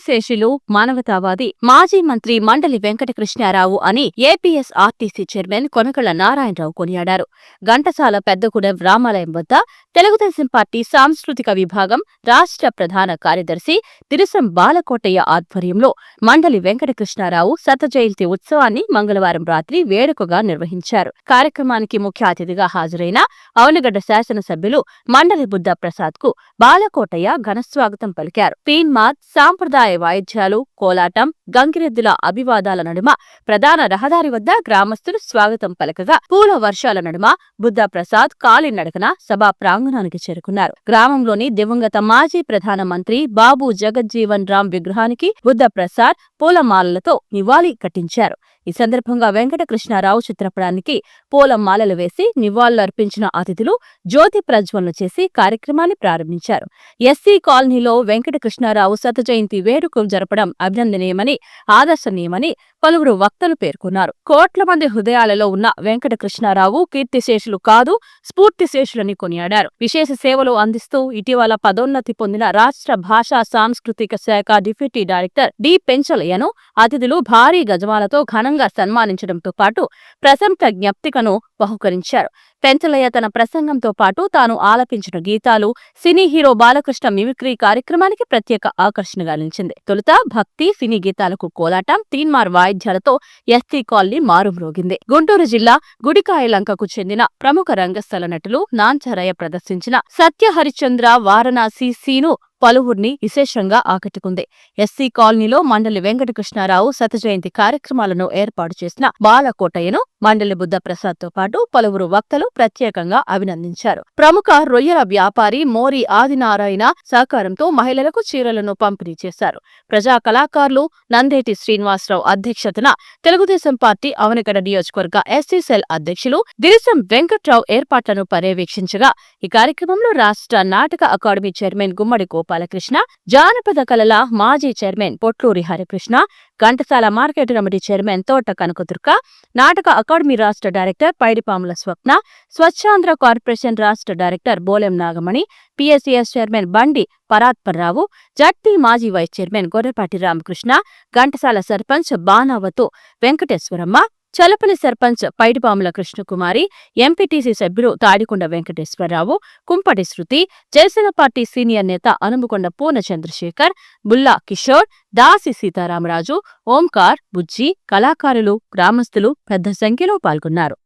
ఆదిశేషులు మానవతావాది మాజీ మంత్రి మండలి వెంకటకృష్ణారావు అని APS RTC chairman Konakalla Narayana Rao కొనియాడారు. ఘంటసాల పెద్దగూడెం రామాలయం వద్ద తెలుగుదేశం పార్టీ సాంస్కృతిక విభాగం రాష్ట్ర ప్రధాన కార్యదర్శి తిరుసం బాలకోటయ్య ఆధ్వర్యంలో మండలి వెంకటకృష్ణారావు శత జయంతి ఉత్సవాన్ని మంగళవారం రాత్రి వేడుకగా నిర్వహించారు. కార్యక్రమానికి ముఖ్య అతిథిగా హాజరైన అవనగడ్డ శాసనసభ్యులు మండలి బుద్ధ ప్రసాద్కు బాలకోటయ్య ఘనస్వాగతం పలికారు. తీన్మార్ సాంప్రదాయ వాయిద్యాలు కోలాటం గంగిరెద్దుల అభివాదాల నడుమ ప్రధాన రహదారి వద్ద గ్రామస్తులు స్వాగతం పలకగా పూల వర్షాల నడుమ బుద్ధ ప్రసాద్ కాలినడకన సభా ప్రాంగణానికి చేరుకున్నారు. గ్రామంలోని దివంగత మాజీ ప్రధాన మంత్రి బాబు జగజ్జీవన్ రామ్ విగ్రహానికి బుద్ధ ప్రసాద్ పూలమాలలతో నివాళి కట్టించారు. ఈ సందర్భంగా వెంకటకృష్ణారావు చిత్రపటానికి పూలమాలలు వేసి నివాళులర్పించిన అతిథులు జ్యోతి ప్రజ్వలన చేసి కార్యక్రమాన్ని ప్రారంభించారు. ఎస్సీ కాలనీలో వెంకటకృష్ణారావు శత జయంతి వేడుకలు జరపడం అభినందనీయమని ఆదర్శనీయమని పలువురు వక్తలు పేర్కొన్నారు. కోట్ల మంది హృదయాలలో ఉన్న వెంకటకృష్ణారావు కీర్తిశేషులు కాదు స్ఫూర్తిశేషులని కొనియాడారు. విశేష సేవలు అందిస్తూ ఇటీవల పదోన్నతి పొందిన రాష్ట్ర భాషా సాంస్కృతిక శాఖ డిప్యూటీ డైరెక్టర్ డి. పెంచలయ్యను అతిథులు భారీ గజమాలతో ఘన ఘనంగా సన్మానించడంతో పాటు ప్రశంస జ్ఞప్తికను బహుకరించారు. పెంచలయ్య తన ప్రసంగంతో పాటు తాను ఆలపించిన గీతాలు సినీ హీరో బాలకృష్ణ మిమిక్రీ కార్యక్రమానికి ప్రత్యేక ఆకర్షణగా నిలిచింది. తొలుత భక్తి సినీ గీతాలకు కోలాటం తీన్మార్ వాయిద్యాలతో ఎస్టీ కాలనీ మారుమ్రోగింది. గుంటూరు జిల్లా గుడికాయలంకకు చెందిన ప్రముఖ రంగస్థల నటులు నాంచరయ్య ప్రదర్శించిన సత్య హరిశ్చంద్ర వారణాసి సీను పలువురిని విశేషంగా ఆకట్టుకుంది. ఎస్సీ కాలనీలో మండలి వెంకటకృష్ణారావు శత జయంతి కార్యక్రమాలను ఏర్పాటు చేసిన బాలకోటయ్యను మండలి బుద్ధప్రసాద్తో పాటు పలువురు వక్తలు ప్రత్యేకంగా అభినందించారు. ప్రముఖ రొయ్యల వ్యాపారి మోరి ఆదినారాయణ సహకారంతో మహిళలకు చీరలను పంపిణీ చేశారు. ప్రజా కళాకారులు నందేటి శ్రీనివాసరావు అధ్యక్షతన తెలుగుదేశం పార్టీ అవనగడ నియోజకవర్గ ఎస్సీ సెల్ అధ్యక్షులు దిరిసం వెంకట్రావు ఏర్పాట్లను పర్యవేక్షించగా ఈ కార్యక్రమంలో రాష్ట్ర నాటక అకాడమీ చైర్మన్ గుమ్మడి గోపాలకృష్ణ జానపద కళల మాజీ chairman Potluri Harikrishna Ghantasala market committee chairman Thota Kanakadurga నాటక అకాడమీ రాష్ట్ర డైరెక్టర్ పైడిపాముల స్వప్న స్వచ్ఛాంధ్ర కార్పొరేషన్ రాష్ట్ర director Bolem Nagamani PSCS chairman Bandi Paratpar Rao ZP మాజీ vice chairman Gorrepati Ramakrishna Ghantasala sarpanch Banavatho Venkateswaramma Chalapalli sarpanch Paidipamula Krishnakumari MPTC సభ్యులు తాడికొండ వెంకటేశ్వరరావు కుంపటి శృతి Janasena party senior నేత అనుముకొండ పూర్ణ చంద్రశేఖర్ బుల్లా కిషోర్ దాసి సీతారామరాజు ఓంకార్ బుజ్జి కళాకారులు గ్రామస్తులు పెద్ద సంఖ్యలో పాల్గొన్నారు.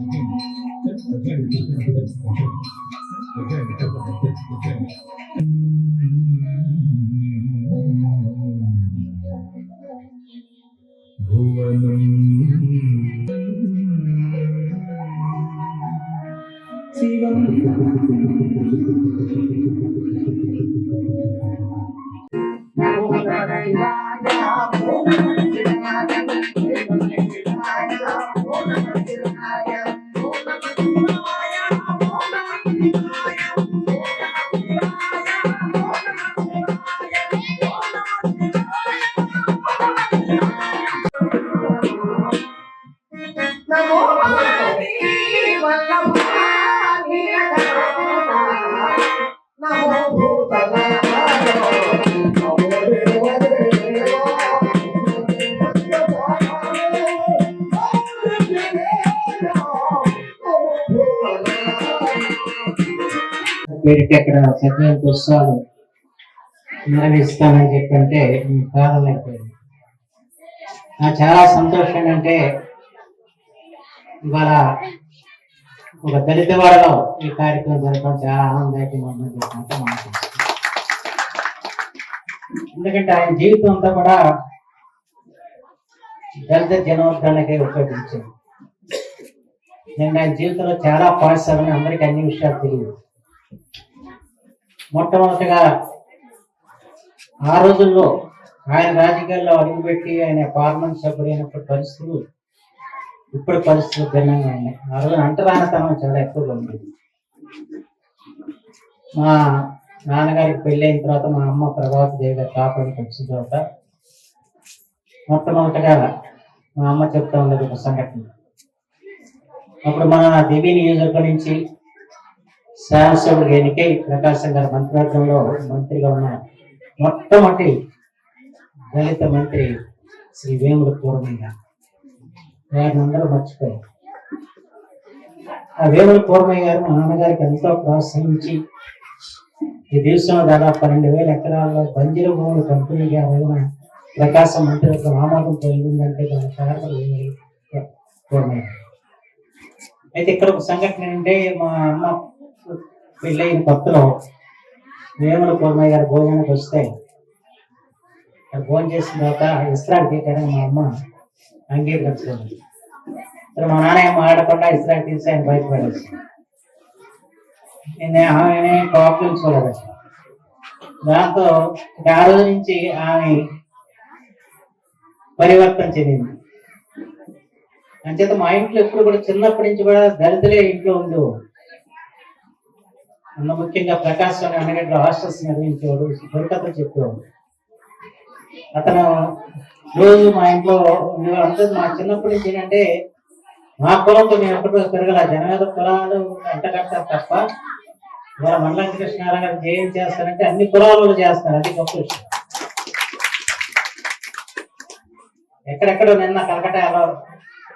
Mm-hmm. వీరికి అక్కడ సత్యం ఉత్సవాలు మరణిస్తానని చెప్పంటే కారణం అయిపోయింది. నాకు చాలా సంతోషం అంటే ఇవాళ ఒక దళిత వాడలో ఈ కార్యక్రమం జరగడం చాలా ఆనందదాయకంగా ఉందని మనకు ఎందుకంటే ఆయన జీవితం అంతా కూడా దళిత జనోద్ధరణకే ఉపయోగించింది. నేను ఆయన జీవితంలో చాలా పాఠశాలని అందరికీ అన్ని విషయాలు తెలియదు. మొట్టమొదటిగా ఆ రోజుల్లో ఆయన రాజకీయాల్లో అడుగుపెట్టి ఆయన పార్లమెంట్ సభ్యుడైనప్పుడు పరిస్థితులు ఇప్పుడు పరిస్థితులు భిన్నంగా ఉన్నాయి. ఆ రోజు అంటరానితనం చాలా ఎక్కువగా ఉంది మా నాన్నగారికి పెళ్ళి అయిన తర్వాత మా అమ్మ ప్రభావతి దేవి గారు కాపాడికి వచ్చిన తర్వాత మొట్టమొదటిగా మా అమ్మ చెప్తా ఉండేది ఒక సంఘటన. అప్పుడు మన దివి నియోజకవర్గం నుంచి శాసనసభ్యుడు ఎన్నికై ప్రకాశం గారి మంత్రివర్గంలో మంత్రిగా ఉన్న మొట్టమొదటి దళిత మంత్రి శ్రీ వేముల పూర్ణయ్య గారు వారిని అందరూ మర్చిపోయారు. ఆ వేముల పూర్ణయ్య గారు మా నాన్నగారికి ఎంతో ప్రోత్సహించి ఈ దేశంలో దాదాపు పన్నెండు వేల ఎకరాల్లో బంజీర భూములు పంపిణీగా రోజున ప్రకాశం మంత్రివర్గం ఆమోదం పొందిందంటే దాని కారణం వేముల పూర్ణయ్య అయితే ఇక్కడ ఒక సంఘటన అంటే మా అమ్మ పెళ్ళైన కొత్తలో వేముల పూర్ణయ్య గారు భోజనానికి వస్తే భోజనం చేసిన తర్వాత విశ్రాంతి తీయడానికి మా అమ్మ అంగీకరించుకోండి మా నాన్న ఏమో ఆడకుండా విశ్రాంతి తీసి ఆయన బయటపడేసి నేను ఆమె కోపం చూడదు దాంతో ఆ రోజు నుంచి ఆమె పరివర్తన చెందింది. అంచేత మా ఇంట్లో ఎప్పుడు కూడా చిన్నప్పటి నుంచి కూడా దళితులే ఇంట్లో ఉండు అన్న ముఖ్యంగా ప్రకాశ్ అని అన్నగడ్డ హాస్టల్స్ నిర్వహించేవాడు దొరికతో చెప్పేవాడు. అతను రోజు మా ఇంట్లో ఉండేవాడు. అందరూ మా చిన్నప్పటి నుంచి ఏంటంటే మా కులంతో మేము ఎప్పుడు పెరగల. జనవేద కులాలు ఎంత కట్టారు తప్ప ఇవాళ మండలం కృష్ణారావు గారు ఏం చేస్తారంటే అన్ని కులాలు చేస్తారు. అది గొప్ప విషయం. ఎక్కడెక్కడో నిన్న కలకటాలో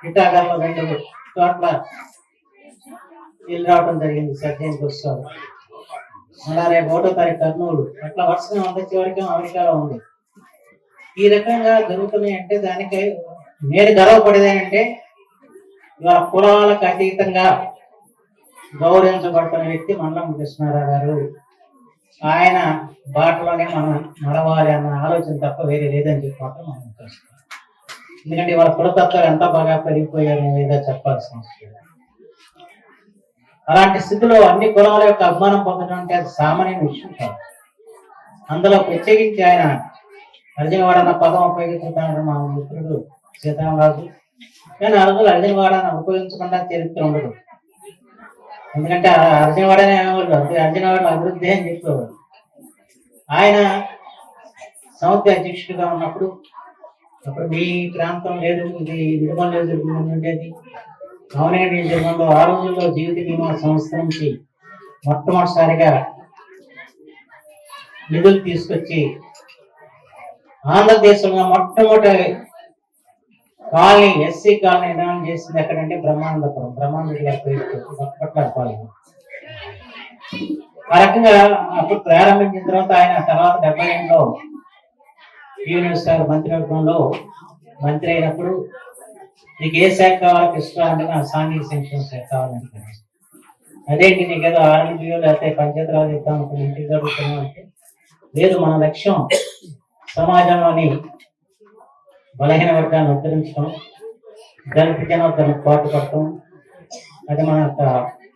ఇటాగర్లో రెండు చోట్ల వీళ్ళు రావడం జరిగింది. సర్జన్కి వస్తారు అలా రేపు ఒకటో తారీఖు కర్నూలు అట్లా వరుసగా ఉంది చివరికి అమెరికాలో ఉంది. ఈ రకంగా జరుగుతున్నాయి అంటే దానికి నేను గర్వపడేది అంటే ఇవాళ కులాలకు అతీతంగా గౌరవించబడుతున్న వ్యక్తి మండలం కృష్ణారావు గారు. ఆయన బాటలోనే మనం నడవాలి అన్న ఆలోచన తప్ప వేరే లేదని చెప్పి మాత్రం మనం ఎందుకంటే ఇవాళ కులతత్వాలు ఎంత బాగా పెరిగిపోయారు ఏదో చెప్పాల్సిన అవసరం అలాంటి స్థితిలో అన్ని కులాల యొక్క అభిమానం పొందడం అంటే అది సామాన్య విషయం కాదు. అందులో ప్రత్యేకించి ఆయన అర్జునవాడ అన్న పదం ఉపయోగించుకుంటాడు మా మిత్రుడు సీతారామరాజు. కానీ ఆ రోజులు అర్జునవాడ ఉపయోగించకుండా చరిత్ర ఉండదు. ఎందుకంటే ఆ అర్జునవాడనే అనేవాళ్ళు అది అర్జునవాడ అభివృద్ధి అని చెప్పేవాడు ఆయన సముద్ర అధ్యక్షుడిగా ఉన్నప్పుడు అప్పుడు మీ ప్రాంతం లేదు ఇది నిర్మల్ లేదు ఉండేది. అవునే నియోజకవర్గంలో ఆ రోజుల్లో జీవిత బీమా సంస్థ నుంచి మొట్టమొదటిసారిగా నిధులు తీసుకొచ్చి ఆంధ్రదేశంలో మొట్టమొదటి కాలనీ ఎస్సీ కాలనీ నిర్మాణం చేసింది ఎక్కడంటే బ్రహ్మానందపురం. బ్రహ్మానంద గారి పేరుతో పట్ల కాలనీ. ఆ రకంగా అప్పుడు ప్రారంభించిన తర్వాత ఆయన తర్వాత డెబ్బై రెండులో యూనివర్స్ గారు మంత్రివర్గంలో మంత్రి అయినప్పుడు నీకు ఏ శాఖ కావాలో కృష్ణ అంటే నాకు సాంఘిక సంక్షేమ శాఖ కావాలంటే అదేంటి నీకు ఏదో ఆర్మీయో లేకపోతే పంచాయతీరాజ్ ఇద్దాం అనుకుని ఇంటికి జరుగుతున్నాం అంటే లేదు మన లక్ష్యం సమాజంలోని బలహీన వర్గాన్ని ఉద్ధరించడం దళిత పాటు పాటుపడటం అది మన యొక్క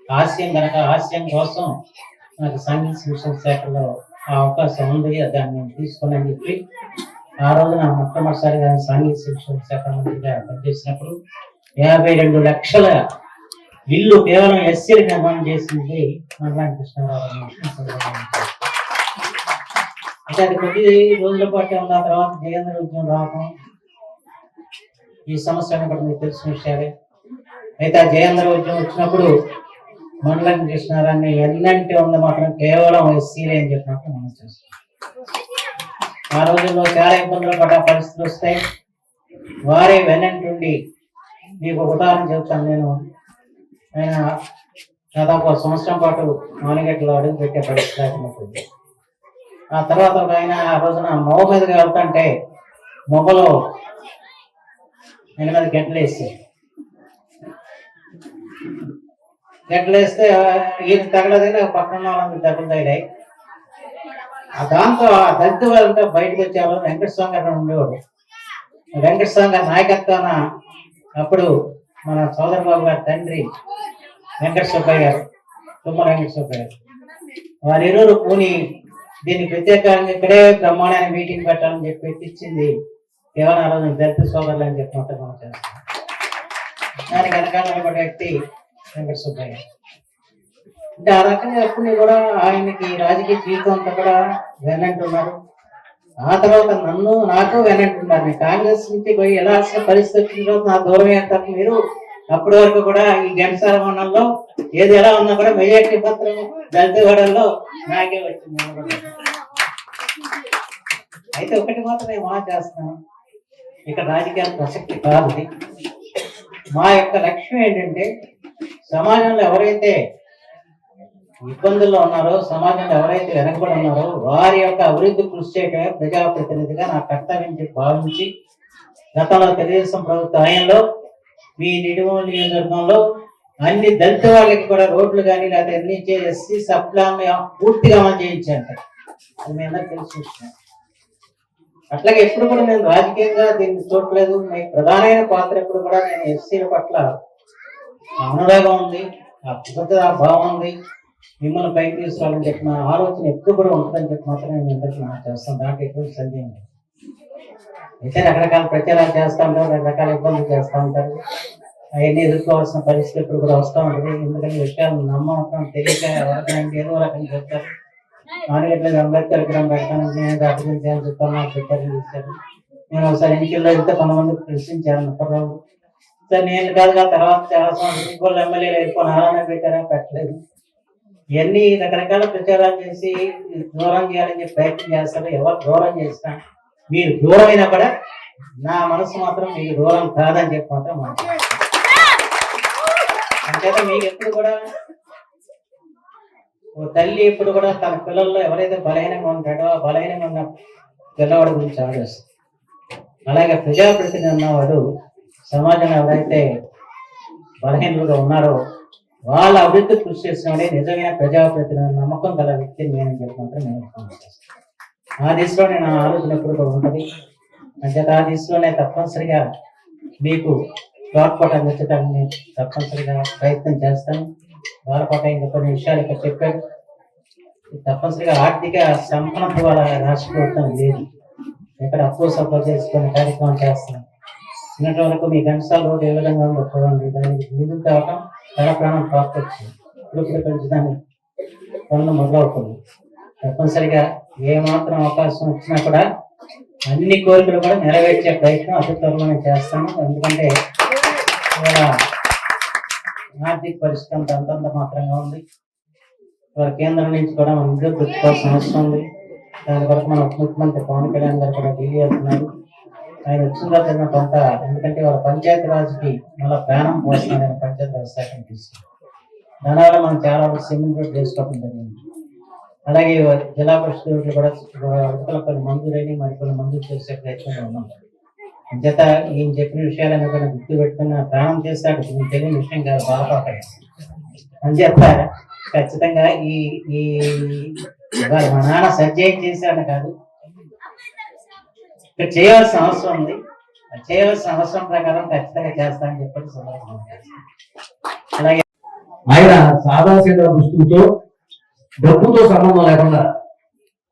హాస్యం కనుక హాస్యం కోసం నాకు సంగీత శిక్షణ శాఖలో ఆ అవకాశం ఉంది దాన్ని తీసుకుని చెప్పి ఆ రోజున మొట్టమొదటిసారిగా సాంఘిక శిక్షణ శాఖ మంత్రిగా పనిచేసినప్పుడు యాభై రెండు లక్షల ఇల్లు కేవలం ఎస్సీలు నిర్మాణం చేసింది మల్లాని కృష్ణారావు అంటే అది కొద్ది రోజుల పాటు ఉన్న తర్వాత జగేంద్ర ఉద్యమం రావడం ఈ సమస్య కూడా మీకు తెలిసిన విషయాలే. అయితే ఆ జయేంద్ర ఉద్యమం వచ్చినప్పుడు మండలం కృష్ణారాన్ని ఎన్నంటే ఉంది మాత్రం కేవలం ఎస్సీలే అని చెప్పినప్పుడు మనం చేస్తాం ఆ రోజుల్లో చాలా ఇబ్బందులు పడ్డ పరిస్థితులు వస్తాయి. వారే వెనంటుండి మీకు ఒక ఉదాహరణ చెప్తాను నేను. ఆయన దాదాపు ఒక సంవత్సరం పాటు మానిగట్లో అడుగు పెట్టే పరిస్థితి లేకపోతే ఆ తర్వాత ఒక ఆయన ఆ రోజున మొగ మీదకి వెళ్తుంటే మొగలో ఎనిమిది గంటలు గెడ్డలు వేస్తే గెడ్డలు వేస్తే ఈయన తగలదని పక్కన వాళ్ళందరూ దెబ్బలు తగిలాయి. ఆ దాంతో ఆ దళిత వాళ్ళంతా బయటకు వచ్చేవాళ్ళు వెంకట స్వామి గారు ఉండేవాడు. వెంకట స్వామి గారి నాయకత్వాన అప్పుడు మన సోదర బాబు గారి తండ్రి వెంకట సుబ్బయ్య గారు తుమ్మ వెంకట సుబ్బయ్య గారు వారిరువురు పూని దీన్ని ప్రత్యేకంగా ఇక్కడే బ్రహ్మాండమైన మీటింగ్ పెట్టాలని చెప్పి ఇచ్చింది కేవలం ఆ రోజు దళిత సోదరులు అని చెప్పి మొత్తం దానికి వెనకాల వ్యక్తి వెంకట సుబ్బయ్య గారు. అంటే ఆ రకంగా ఎప్పుడు కూడా ఆయనకి రాజకీయ జీవితం అంతా కూడా వెనంటున్నారు ఆ తర్వాత నన్ను నాకు వెనంటున్నారు నేను కాంగ్రెస్ నుంచి పోయి వెళ్ళాల్సిన పరిస్థితి వచ్చిన తర్వాత నా దూరం తప్ప మీరు. అప్పటి వరకు కూడా ఈ ఘంటసాల మండలంలో ఏది ఎలా ఉన్నా కూడా మెజార్టీ పత్రం దళితగూడలో నాకే వచ్చింది. అయితే ఒకటి మాత్రమే మా చేస్తున్నాం ఇక్కడ ఇక రాజకీయాల ప్రసక్తి కాదు. మా యొక్క లక్ష్యం ఏంటంటే సమాజంలో ఎవరైతే ఇబ్బందుల్లో ఉన్నారో సమాజంలో ఎవరైతే వెనకబడి ఉన్నారో వారి యొక్క అభివృద్ధి కృషి చేయటమే ప్రజాప్రతినిధిగా నా కర్తవ్యం భావించి గతంలో తెలుగుదేశం ప్రభుత్వ హయాంలో మీ నిడుమూల నియోజకవర్గంలో అన్ని దళిత వాళ్ళకి కూడా రోడ్లు కానీ లేదా నిర్ణయించే ఎస్సీ సప్లాన్ పూర్తిగా అమలు చేయించాను అది మీ తెలిసి అట్లాగే ఎప్పుడు కూడా నేను రాజకీయంగా దీన్ని చూడలేదు. మీ ప్రధానమైన పాత్ర ఎప్పుడు కూడా నేను ఎస్సీల పట్ల అనురాగం ఉంది ఆ బాగుంది భావం ఉంది. మిమ్మల్ని పైకి తీసుకురావాలని చెప్పిన ఆలోచన ఎప్పుడు కూడా ఉంటుందని చెప్పి మాత్రం నేను అందరికీ మనం చేస్తాను దాంట్లో ఎటువంటి సందేహం లేదు. అయితే రకరకాల ప్రచారాలు చేస్తూ ఉంటారు రకరకాల ఇబ్బందులు చేస్తూ ఉంటారు. అవన్నీ ఎదుర్కోవాల్సిన పరిస్థితి ఇప్పుడు కూడా వస్తూ ఉంటుంది. ఎందుకంటే విషయాలు నమ్మకం తెలియక ఎవరికైనా ఏదో రకంగా చెప్తారు. ఆనగట్లేదు అంబేద్కర్ విగ్రహం పెడతాను. నేను దాటించాలని చెప్తాను నాకు ప్రచారం చేశారు నేను ఒకసారి ఎన్నికల్లో వెళ్తే కొంతమంది ప్రశ్నించాను కుర్రాళ్ళు సార్ నేను కాదు కదా తర్వాత చాలా సంవత్సరాలు ఇంకోళ్ళు ఎమ్మెల్యేలు వెళ్ళిపోయిన ఆలన పెట్టారా? పెట్టలేదు. ఇవన్నీ రకరకాల ప్రచారాలు చేసి దూరం చేయాలని చెప్పి ప్రయత్నం చేస్తారు. ఎవరు దూరం చేసినా మీరు దూరమైనా కూడా నా మనసు మాత్రం మీకు దూరం కాదని చెప్పి మాత్రం మాట మీకు ఎప్పుడు కూడా ఓ తల్లి ఎప్పుడు కూడా తన పిల్లల్లో ఎవరైతే బలహీనంగా ఉంటాడో ఆ బలహీనంగా ఉన్న పిల్లవాడి గురించి ఆలోచిస్తుంది. అలాగే ప్రజాప్రతినిధి ఉన్నవాడు సమాజంలో ఎవరైతే బలహీనలుగా ఉన్నారో వాళ్ళ అభివృద్ధి కృషి చేసినవాడే నిజమైన ప్రజాప్రతినిధి నమ్మకం గల వ్యక్తిని నేను చెప్పమంటే నేను ఆ దిశలో నేను ఆలోచన ఎప్పుడు ఉంటుంది. అంచేత ఆ దిశలోనే తప్పనిసరిగా మీకు తోడ్పాటు అందించడానికి నేను తప్పనిసరిగా ప్రయత్నం చేస్తాను. వాళ్ళపాట ఇంకా కొన్ని విషయాలు ఇక్కడ చెప్పాడు తప్పనిసరిగా ఆర్థిక సంపన్నత వాళ్ళ రాష్ట్ర ప్రభుత్వం లేదు. ఇక్కడ అప్పు సపోర్ట్ చేసుకునే కార్యక్రమం చేస్తున్నాం నిన్నటి వరకు మీ గంటల రోడ్డు ఏ విధంగా ఉందో చూడండి. దానికి నిధులు కావటం తన ప్రాణం ప్రాప్తొచ్చింది ఇప్పుడు పెంచడానికి పనులు మొదలవుతుంది. తప్పనిసరిగా ఏ మాత్రం అవకాశం వచ్చినా కూడా అన్ని కోరికలు కూడా నెరవేర్చే ప్రయత్నం అతి త్వరలోనే చేస్తాను ఎందుకంటే ఆర్థిక పరిస్థితి అంత అంతంత మాత్రంగా ఉంది. ఇవాళ కేంద్రం నుంచి కూడా మనం నిధులు పెట్టుకోవాల్సిన అవసరం ఉంది. దాని వరకు మన ఉప ముఖ్యమంత్రి పవన్ కళ్యాణ్ గారు కూడా ఢిల్లీ వెళ్తున్నారు. ఆయన ఉచితంగా తిన్న పంట ఎందుకంటే వాళ్ళ పంచాయతీ రాజుకి మళ్ళీ ప్రాణం పోస్తున్నారు పంచాయతీ రాజ్ శాఖను తీసుకుని దానివల్ల మనం చాలా సిమెంట్ రోడ్ వేసుకోవడం జరిగింది. అలాగే జిల్లా పరిషత్ కూడా ఉడతల కొన్ని మంజూరైన మరికొన్ని మందులు మంజూరు చేసే ప్రయత్నంలో ఉన్నాం. జత ఈయన చెప్పిన విషయాలన్నీ కూడా గుర్తు పెట్టుకున్న ప్రాణం చేశాక తెలియని విషయం కాదు బాధపడతాయి అంచేత ఖచ్చితంగా ఈ ఈ మా నాన్న సజ్జయం చేశాను కాదు ఇక్కడ చేయవలసిన అవసరం ఉంది. చేయవలసిన అవసరం ప్రకారం ఖచ్చితంగా చేస్తానని చెప్పి సందర్భంగా అలాగే ఆయన సాదాసీదా దుస్తులతో డబ్బుతో సంబంధం లేకుండా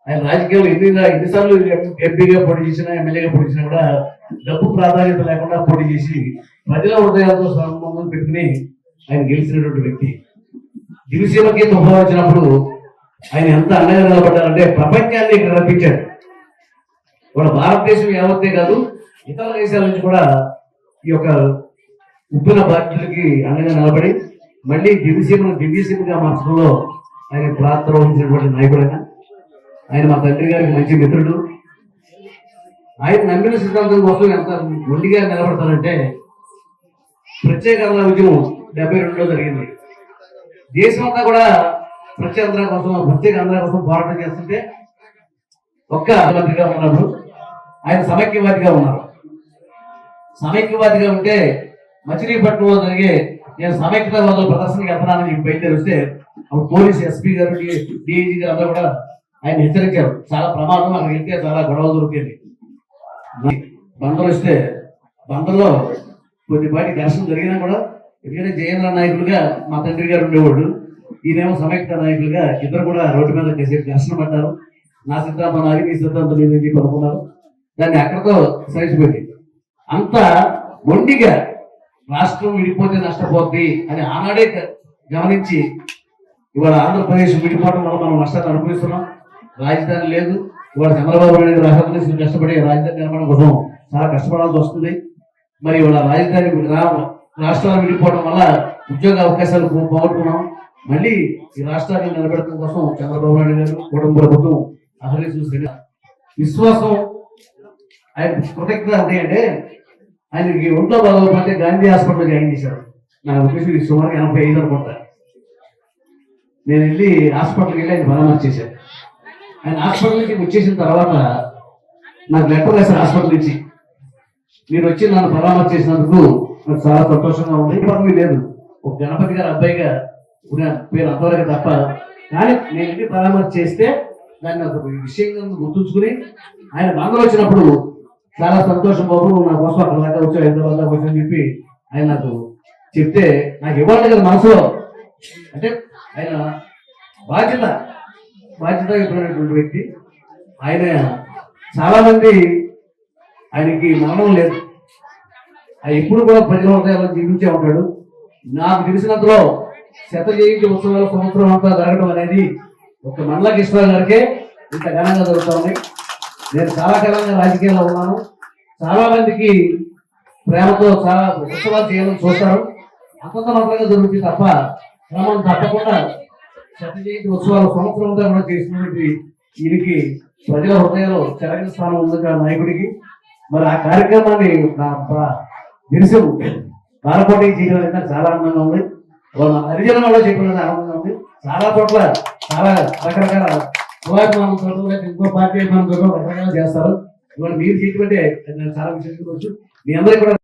ఆయన రాజకీయాలు ఎన్ని ఎన్నిసార్లు ఎంపీగా పోటీ చేసినా ఎమ్మెల్యేగా పోటీ చేసినా కూడా డబ్బు ప్రాధాన్యత లేకుండా పోటీ చేసి ప్రజల హృదయాలతో సంబంధం పెట్టుకుని ఆయన గెలిచినటువంటి వ్యక్తి. దివిసీమకి తుఫాన్ వచ్చినప్పుడు ఆయన ఎంత అండగా నిలబడ్డారంటే ప్రపంచాన్ని ఇక్కడ రప్పించాడు ఇవాళ భారతదేశం యావత్తే కాదు ఇతర దేశాల నుంచి కూడా ఈ యొక్క ఉప్పిన బాధ్యులకి అండగా నిలబడి మళ్ళీ దివ్యసీమను దివ్యసీమగా మార్చడంలో ఆయన పాత్ర వహించినటువంటి నాయకుడైన ఆయన మా తండ్రి గారికి మంచి మిత్రుడు. ఆయన నమ్మిన సిద్ధాంతం కోసం ఎంత మొండిగా నిలబడతారంటే ప్రత్యేకంగా ఉద్యమం డెబ్బై రెండులో జరిగింది. దేశం అంతా కూడా ప్రత్యేక కోసం ప్రత్యేక ఆంధ్ర కోసం పోరాటం చేస్తుంటే ఒక్క మంత్రిగా ఉన్నప్పుడు ఆయన సమైక్యవాదిగా ఉన్నారు. సమైక్యవాదిగా ఉంటే మచిలీపట్నంలో జరిగే నేను సమైక్యవాదుల ప్రదర్శనకి వెళ్తున్నానని చెప్పి బయలుదేరి వస్తే అప్పుడు పోలీస్ ఎస్పీ గారు డిఐజీ గారు అందరూ కూడా ఆయన హెచ్చరించారు. చాలా ప్రమాదం అక్కడ వెళ్తే చాలా గొడవ దొరికింది బందరు వస్తే బందర్లో కొద్దిపాటి ఘర్షణ జరిగినా కూడా ఎందుకంటే జయేంద్ర నాయకులుగా మా తండ్రి గారు ఉండేవాడు ఈయనేమో సమైక్త నాయకులుగా ఇద్దరు కూడా రోడ్డు మీద కాసేపు ఘర్షణ పడ్డారు. నా సిద్ధాంతం నాది మీ సిద్ధాంతం నేను చెప్పి అనుకున్నారు. దాన్ని అక్కడతో సరిచిపోయింది అంత మొండిగా రాష్ట్రం విడిపోతే నష్టపోద్ది అని ఆనాడే గమనించి ఇవాళ ఆంధ్రప్రదేశ్ విడిపోవడం వల్ల మనం నష్టాన్ని అనుభవిస్తున్నాం. రాజధాని లేదు. ఇవాళ చంద్రబాబు నాయుడు రాష్ట్రప్రదేశ్ కష్టపడి రాజధాని నిర్మాణం కోసం చాలా కష్టపడాల్సి వస్తుంది. మరి ఇవాళ రాజధాని రాష్ట్రాలు విడిపోవడం వల్ల ఉద్యోగ అవకాశాలు పోగొట్టుకున్నాం. మళ్ళీ ఈ రాష్ట్రాన్ని నిలబెట్టడం కోసం చంద్రబాబు నాయుడు గారు కుటుంబ ప్రభుత్వం అహర్ని విశ్వాసం ఆయన కృతజ్ఞత అంటే అంటే ఆయనకి ఒంట్లో బాగోకపోతే గాంధీ హాస్పిటల్ జాయిన్ చేశారు. నా ఉద్దేశం సుమారు ఎనభై ఐదు అనుకుంటా. నేను వెళ్ళి హాస్పిటల్కి వెళ్ళి ఆయన పరామర్శ చేశాను ఆయన హాస్పిటల్ నుంచి వచ్చేసిన తర్వాత నాకు లెటర్ రాశారు హాస్పిటల్ నుంచి. మీరు వచ్చి నన్ను పరామర్శ చేసినందుకు నాకు చాలా సంతోషంగా ఉంది. పదవి లేదు ఒక గణపతి గారు అబ్బాయిగా ఉన్న పేరు అంతవరకు తప్ప కానీ నేను వెళ్ళి పరామర్శ చేస్తే దాన్ని ఒక విషయంగా గుర్తుంచుకుని ఆయన బంధువులు వచ్చినప్పుడు చాలా సంతోషం బాబు. నువ్వు నా కోసం అక్కడ దాకా వచ్చావు హైదరాబాద్ దాకా వచ్చావు చెప్పి ఆయన నాకు చెప్తే నాకు ఇవ్వాలి కదా మనసులో అంటే ఆయన బాధ్యత బాధ్యత బాధ్యతయుతమైనటువంటి వ్యక్తి. ఆయన చాలా మంది ఆయనకి మరణం లేదు. ఆయన ఎప్పుడు కూడా ప్రజల హృదయాల్లో జీవించే ఉంటాడు. నాకు తెలిసినంతలో శత జయంతి ఉత్సవాల సంవత్సరం అంతా జరగడం అనేది ఒక మండల కృష్ణ గారికే ఇంత ఘనంగా జరుగుతూ ఉన్నాయి నేను చాలా కాలంగా రాజకీయాల్లో ఉన్నాను. చాలా మందికి ప్రేమతో చాలా ఉత్సవాలు చేయాలని చూస్తారు. అంతంత మాత్రంగా జరుగుతుంది తప్ప క్రమం తప్పకుండా సత్య జయంతి ఉత్సవాలు సంవత్సరం కూడా చేసినటువంటి వీరికి ప్రజల హృదయంలో చెరగిన స్థానం ఉంది నాయకుడికి. మరి ఆ కార్యక్రమాన్ని నా ప్ర- బాలకోటి చేయడం అనేది చాలా ఆనందంగా ఉంది. వాళ్ళ హరిజనంలో చెప్పినది ఆనందంగా ఉంది. చాలా చోట్ల చాలా రకరకాల ఇంకో పార్టీ అభిమానం రకరకాలు చేస్తారు. ఇవాళ మీరు చేయటువంటి నేను చాలా విషయం మీ అందరికీ కూడా